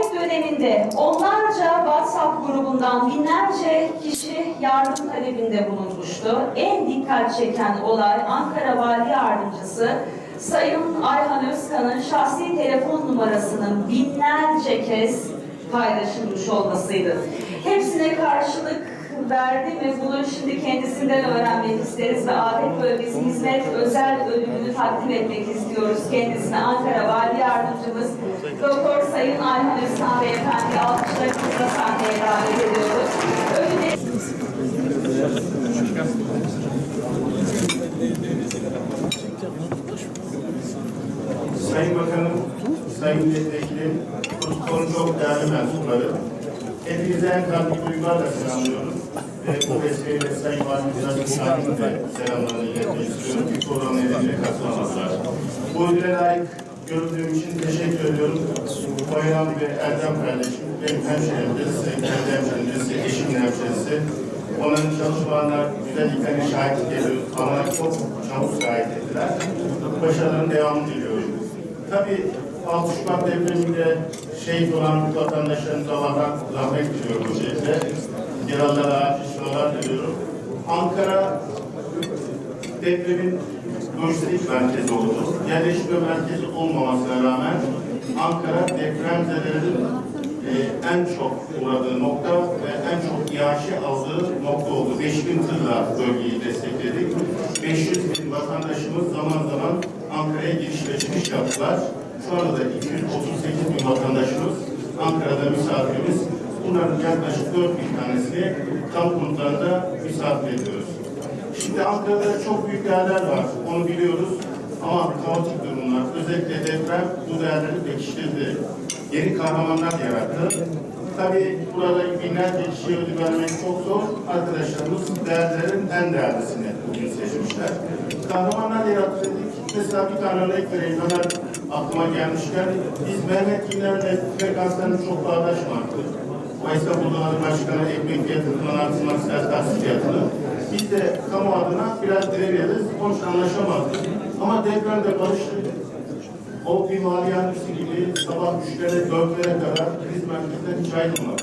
Afet döneminde onlarca WhatsApp grubundan binlerce kişi yardım talebinde bulunmuştu. En dikkat çeken olay Ankara Vali Yardımcısı Sayın Ayhan Özkan'ın şahsi telefon numarasının binlerce kez paylaşılmış olmasıydı. Hepsine karşılık verdi ve bunu şimdi kendisinden öğrenmek isteriz ve Afet Bölgesi Hizmet Özel Ödülünü takdim etmek istiyoruz. Kendisine Ankara Vali Yardımcımız Doktor Sayın Ayhan Özkan Beyefendi alkışlarımızla sahneye davet ediyoruz. Ödülü Sayın Bakanım, Sayın Milletvekilim, protokolün çok değerli mensupları, hepinize en kalbi duygularla selamlıyorum. Ve bu vesileyle Sayın Valimizden Müsaadet'in de selamlarını iletmek istiyorum ki korona nedeniyle katılamadılar. Bu ödüle layık görüldüğüm için teşekkür ediyorum. Bayram ve Erdem kardeşim, benim hemşehrimdir, kendi hemşehrimdir, eşimin hemşehrisi. Onların çalışmalarına güzelliklerine şahitlik ediyoruz. Bana çok çabuk şahit ettiler. Başarıların devamını diliyorum. Tabii 6 Şubat depreminde şehit olan vatandaşlarımıza Allah'tan rahmet diliyorum öncelikle. Yaralılara acil şifalar diliyorum. Ankara depremin lojistik merkezi oldu. Yerleşme merkezi olmamasına rağmen Ankara depremzedelerin e, en çok uğradığı nokta ve en çok iaşe aldığı nokta oldu. 5 bin tırla bölgeyi destekledik. 500 bin vatandaşımız zaman zaman Ankara'ya giriş ve çıkış yaptılar. Anda da 238 bin vatandaşımız Ankara'da misafirimiz. Bunların yaklaşık 4 bin tanesini tam konutlarında misafir ediyoruz. Şimdi Ankara'da çok büyük değerler var, onu biliyoruz. Ama kaotik durumlar, özellikle deprem bu değerleri pekiştirdi. Yeni kahramanlar yarattı. Tabii burada binlerce kişiye ödül vermek çok zor. Arkadaşlarımız değerlerin en değerlisini bugün seçmişler. Kahramanlar yarattı. Mesela bir tane örnek vereyim hemen aklıma gelmişken. Biz Mehmet Günler'le frekanslarını çok bağdaşmadık. Oysa Bulunanı Başkanı ekmek fiyatından artırmak ister tahsil fiyatını. Biz de kamu adına biraz direniyoruz. Onun için anlaşamadık. Ama depremde barıştık. O bir mali yardımcısı gibi sabah üçlere, dörtlere kadar kriz merkezinde hiç ayrılmadı.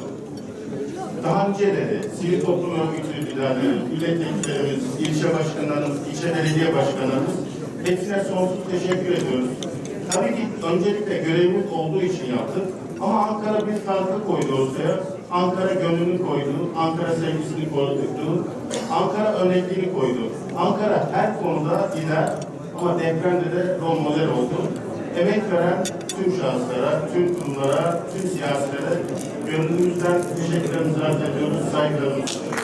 Daha önceleri sivil toplum örgütü liderleri, milletvekillerimiz, ilçe başkanlarımız, ilçe belediye başkanlarımız hepsine sonsuz teşekkür ediyoruz. Tabii ki öncelikle görevimiz olduğu için yaptık. Ama Ankara bir farkı koydu ortaya. Ankara gönlünü koydu, Ankara sevgisini koydu, Ankara örnekliğini koydu. Ankara her konuda lider ama depremde de rol model oldu. Emek veren tüm şahıslara, tüm kurumlara, tüm siyasilere gönlümüzden teşekkürlerimizi arz ediyoruz, saygılarımızı.